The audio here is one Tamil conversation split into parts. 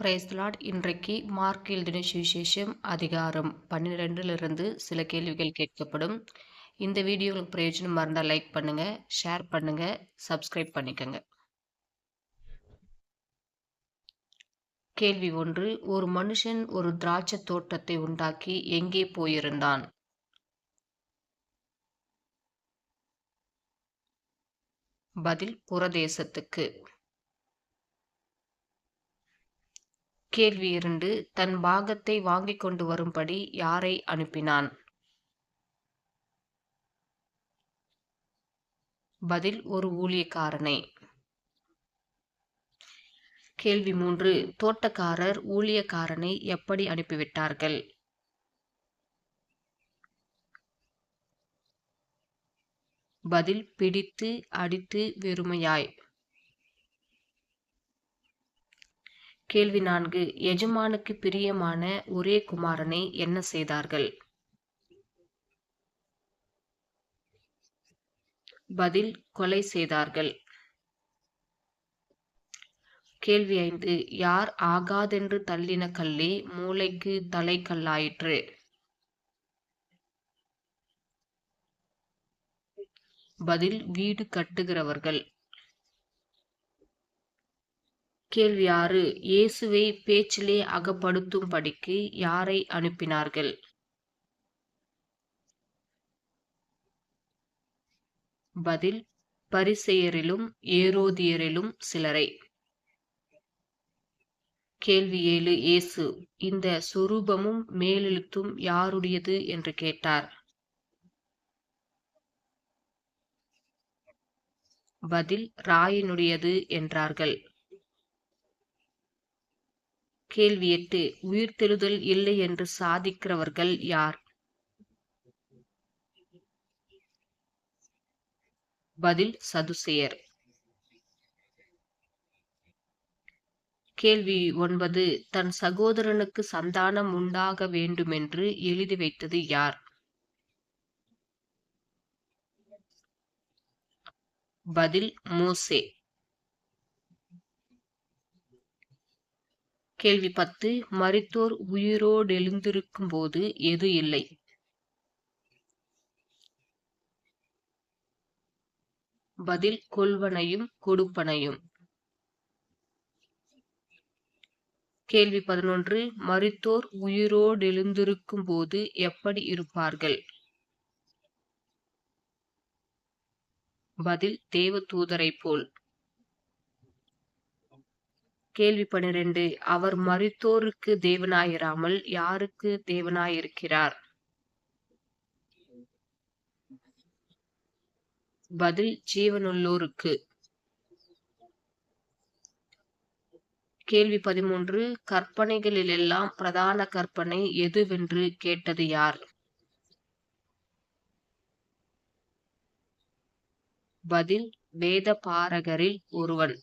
பிரேஸ்லாட் இன்றைக்கு மார்க் எழுதின சுவிசேஷம் அதிகாரம் பன்னிரெண்டிலிருந்து சில கேள்விகள் கேட்கப்படும். இந்த வீடியோ உங்களுக்கு பிரயோஜனமாக இருந்தால் லைக் பண்ணுங்க ஷேர் பண்ணுங்க சப்ஸ்கிரைப் பண்ணிக்கோங்க. கேள்வி ஒன்று ஒரு மனுஷன் ஒரு திராட்சை தோட்டத்தை உண்டாக்கி எங்கே போயிருந்தான்? பதில் புறதேசத்துக்கு. கேள்வி இரண்டு தன் பாகத்தை வாங்கிக் கொண்டு வரும்படி யாரை அனுப்பினான்? பதில் ஒரு ஊழியக்காரனை. கேள்வி மூன்று தோட்டக்காரர் ஊழியக்காரனை எப்படி அனுப்பிவிட்டார்கள்? பதில் பிடித்து அடித்து வெறுமையாய். கேள்வி நான்கு. எஜமானுக்கு பிரியமான ஒரே குமாரனை என்ன செய்தார்கள்? பதில் கொலை செய்தார்கள். கேள்வி ஐந்து. யார் ஆகாதென்று தள்ளின கல்லே மூளைக்கு தலை கல்லாயிற்று? பதில் வீடு கட்டுகிறவர்கள். கேள்வி ஆறு இயேசுவை பேச்சிலே அகப்படுத்தும்படிக்கு யாரை அனுப்பினார்கள்? பதில் பரிசெயரிலும் ஏரோதியரிலும் சிலரை. கேள்வி ஏழு இயேசு இந்த சுரூபமும் மேலெழுத்தும் யாருடையது? என்று கேட்டார். பதில் ராயனுடையது என்றார்கள். கேள்வி எட்டு உயிர்த்தெழுதல் இல்லை என்று சாதிக்கிறவர்கள் யார்? பதில் சதுசேயர். கேள்வி ஒன்பது தன் சகோதரனுக்கு சந்தானம் உண்டாக வேண்டுமென்று எழுதி வைத்தது யார்? பதில் மோசே. கேள்வி பத்து மரித்தோர் உயிரோடெழுந்திருக்கும் போது எது இல்லை? பதில் கொள்வனையும் கொடுப்பனையும். கேள்வி பதினொன்று மரித்தோர் உயிரோடெழுந்திருக்கும் போது எப்படி இருப்பார்கள்? பதில் தேவ தூதரை போல். கேள்வி பனிரெண்டு அவர் மறுத்தோருக்கு தேவனாயிராமல் யாருக்கு தேவனாயிருக்கிறார்? பதில் ஜீவனுள்ளோருக்கு. கேள்வி பதிமூன்று கற்பனைகளிலெல்லாம் பிரதான கற்பனை எதுவென்று கேட்டது யார்? பதில் வேத பாரகரில் ஒருவன்.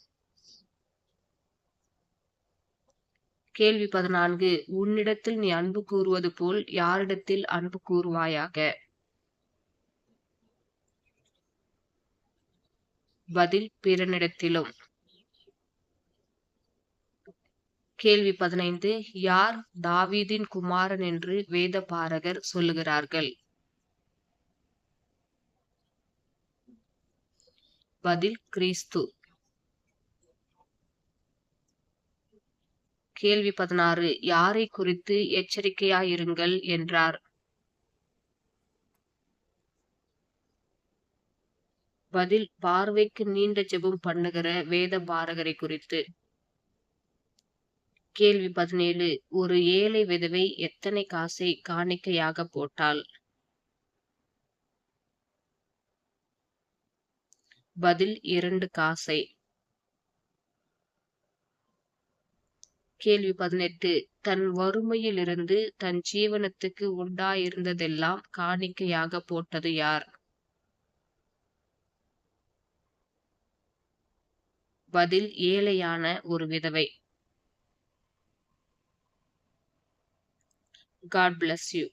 கேள்வி பதினான்கு. உன்னிடத்தில் நீ அன்பு கூறுவது போல் யாரிடத்தில் அன்பு கூறுவாயாக? பதில் பிறனிடத்திலும். கேள்வி பதினைந்து. யார் தாவீதின் குமாரன் என்று வேத பாரகர் சொல்லுகிறார்கள்? பதில் கிறிஸ்து. கேள்வி பதினாறு. யாரை குறித்து எச்சரிக்கையாயிருங்கள் என்றார். பதில் பார்வைக்கு நீண்ட ஜெபம் பண்ணுகிற வேத பாரகரை குறித்து. கேள்வி பதினேழு. ஒரு ஏழை விதவை எத்தனை காசை காணிக்கையாக போட்டாள்? பதில் இரண்டு காசை. கேள்வி பதினெட்டு. தன் வறுமையிலிருந்து தன் ஜீவனத்துக்கு உண்டாயிருந்ததெல்லாம் காணிக்கையாக போட்டது யார்? பதில் ஏழையான ஒரு விதவை. God bless you